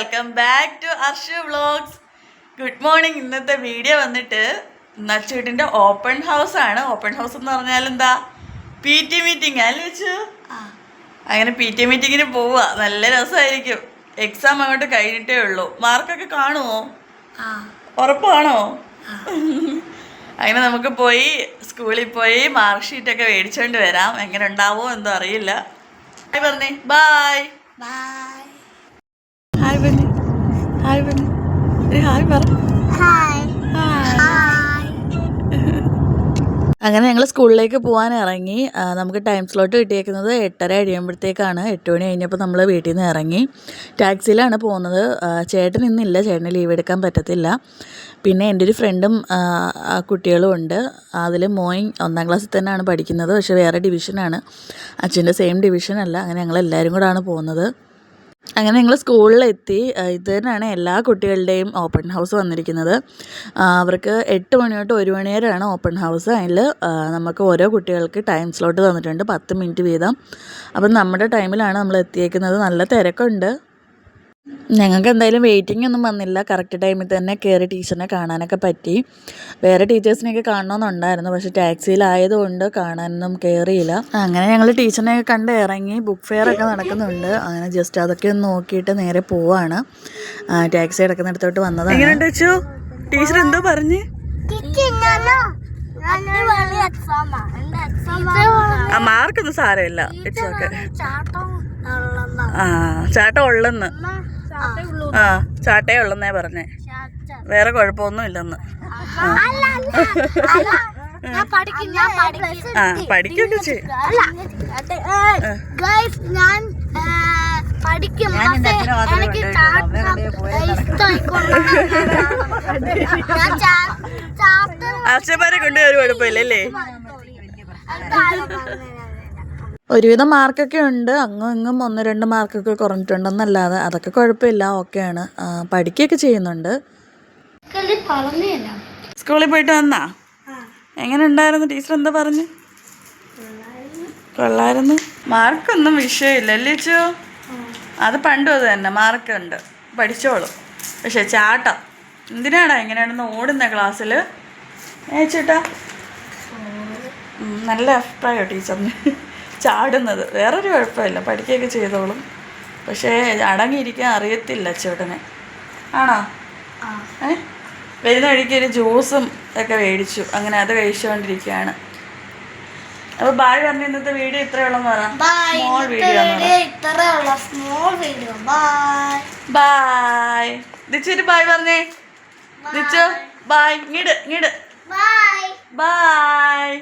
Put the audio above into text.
Welcome back to Arshu vlogs good morning ഇന്നത്തെ video വന്നിട്ട് നച്ചുവീട്ടിന്റെ ഓപ്പൺ ഹൗസ് ആണ്. ഓപ്പൺ ഹൗസ് എന്ന് പറഞ്ഞാൽ എന്താ? പി ടി മീറ്റിംഗ് അല്ലേ വെച്ചു അങ്ങനെ പി ടി മീറ്റിങ്ങിന് പോവുക. നല്ല രസമായിരിക്കും. എക്സാം അങ്ങോട്ട് കഴിഞ്ഞിട്ടേ ഉള്ളൂ. മാർക്കൊക്കെ കാണുമോ ഉറപ്പാണോ? അങ്ങനെ നമുക്ക് പോയി സ്കൂളിൽ പോയി മാർക്ക് ഷീറ്റൊക്കെ മേടിച്ചുകൊണ്ട് വരാം. എങ്ങനെ ഉണ്ടാവുമോ എന്തോ അറിയില്ല. പറഞ്ഞേ. Bye bye hi Bunny hi Bunny hi പറ. അങ്ങനെ ഞങ്ങൾ സ്കൂളിലേക്ക് പോകാൻ ഇറങ്ങി. നമുക്ക് ടൈം സ്ലോട്ട് കിട്ടിയേക്കുന്നത് എട്ടര കഴിയുമ്പോഴത്തേക്കാണ്. എട്ട് മണി കഴിഞ്ഞപ്പോൾ നമ്മൾ വീട്ടിൽ നിന്ന് ഇറങ്ങി. ടാക്സിയിലാണ് പോകുന്നത്. ചേട്ടൻ ഇന്നില്ല. ചേട്ടന് ലീവ് എടുക്കാൻ പറ്റത്തില്ല. പിന്നെ എന്റെ ഒരു ഫ്രണ്ടും കുട്ടികളും ഉണ്ട്. അതിൽ മോയിൻ ഒന്നാം ക്ലാസ്സിൽ തന്നെയാണ് പഠിക്കുന്നത്. പക്ഷേ വേറെ ഡിവിഷനാണ്. അച്ഛന്റെ സെയിം ഡിവിഷനല്ല. അങ്ങനെ ഞങ്ങൾ എല്ലാവരും കൂടാണ് പോകുന്നത്. അങ്ങനെ ഞങ്ങൾ സ്കൂളിലെത്തി. ഇത് തന്നെയാണ് എല്ലാ കുട്ടികളുടെയും ഓപ്പൺ ഹൗസ് വന്നിരിക്കുന്നത്. അവർക്ക് എട്ട് മണി തൊട്ട് ഒരു മണി വരെയാണ് ഓപ്പൺ ഹൗസ്. അതിൽ നമുക്ക് ഓരോ കുട്ടികൾക്ക് ടൈം സ്ലോട്ട് തന്നിട്ടുണ്ട്. പത്ത് മിനിറ്റ് വീതം. അപ്പം നമ്മുടെ ടൈമിലാണ് നമ്മൾ എത്തിയേക്കുന്നത് നല്ല തിരക്കുണ്ട്. ഞങ്ങൾക്ക് എന്തായാലും വെയിറ്റിംഗ് ഒന്നും വന്നില്ല. കറക്റ്റ് ടൈമിൽ തന്നെ കയറി ടീച്ചറിനെ കാണാനൊക്കെ പറ്റി. വേറെ ടീച്ചേഴ്സിനെയൊക്കെ കാണണമെന്നുണ്ടായിരുന്നു പക്ഷേ ടാക്സിയിലായതുകൊണ്ട് കാണാനൊന്നും കയറിയില്ല അങ്ങനെ ഞങ്ങൾ ടീച്ചറിനെയൊക്കെ കണ്ട് ഇറങ്ങി ബുക്ക് ഫെയർ ഒക്കെ നടക്കുന്നുണ്ട്. അങ്ങനെ ജസ്റ്റ് അതൊക്കെ ഒന്ന് നോക്കിയിട്ട് നേരെ പോവാണ്. ടാക്സി അടക്കുന്നിടത്തോട്ട് വന്നതാണ്. എങ്ങനെയുണ്ട് വെച്ചു ടീച്ചർ എന്തോ പറഞ്ഞ്? മാർക്കൊന്നും സാരമില്ല. ഇറ്റ്സ് ഓക്കെ ആ ചാട്ട ഉള്ളെന്ന്. ആ ചാട്ടേ ഉള്ളെന്നേ പറഞ്ഞേ. വേറെ കുഴപ്പമൊന്നും ഇല്ലെന്ന് ആ. പഠിക്കൊക്കെ ചെയ്യും. പഠിക്കും. പക്ഷേ എനിക്ക് ചാട്ടം ഇഷ്ടമായിക്കൊണ്ട് ഞാൻ ചാ- ചാട്ടം അച്ഛന്മാരെ കൊണ്ട് ഒരു കുഴപ്പമില്ലല്ലേ ഒരുവിധം മാർക്കൊക്കെ ഉണ്ട്. അങ്ങും ഇങ്ങും ഒന്ന് രണ്ട് മാർക്കൊക്കെ കുറഞ്ഞിട്ടുണ്ടെന്നല്ലാതെ അതൊക്കെ കുഴപ്പമില്ല. ഓക്കെയാണ്. ആ, പഠിക്കുകയൊക്കെ ചെയ്യുന്നുണ്ട്. സ്കൂളിൽ പോയിട്ട് വന്നാ? എങ്ങനെ ഉണ്ടായിരുന്നു? ടീച്ചർ എന്താ പറഞ്ഞു? കൊള്ളായിരുന്നു. മാർക്കൊന്നും വിഷയമില്ല അല്ലേ ചോ അത് പണ്ടും അത് തന്നെ. മാർക്കുണ്ട്. പഠിച്ചോളൂ. പക്ഷെ ചാട്ടം. എന്തിനാടാ എങ്ങനെയാണെന്ന് ഓടുന്ന ക്ലാസ്സിൽ ഏച്ചേട്ടാ നല്ല അഭിപ്രായമോ ടീച്ചറിന്. ചാടുന്നത്. വേറൊരു കുഴപ്പമില്ല. പഠിക്കുകയൊക്കെ ചെയ്തോളും. പക്ഷേ അടങ്ങിയിരിക്കാൻ അറിയത്തില്ല ചേട്ടനെ. ആണോ? ഏ? വരുന്ന വഴിക്ക് ഒരു ജ്യൂസും ഒക്കെ മേടിച്ചു. അങ്ങനെ അത് കഴിച്ചുകൊണ്ടിരിക്കുകയാണ്. അപ്പൊ ബായ് പറഞ്ഞ ഇന്നത്തെ വീഡിയോ ഇത്രയുള്ളെന്ന് പറ bye small video small video bye bye. Dichu bye പറഞ്ഞേ? ദിച്ചു ബായ്. ഇങ്ങട് ഇങ്ങട്. Bye bye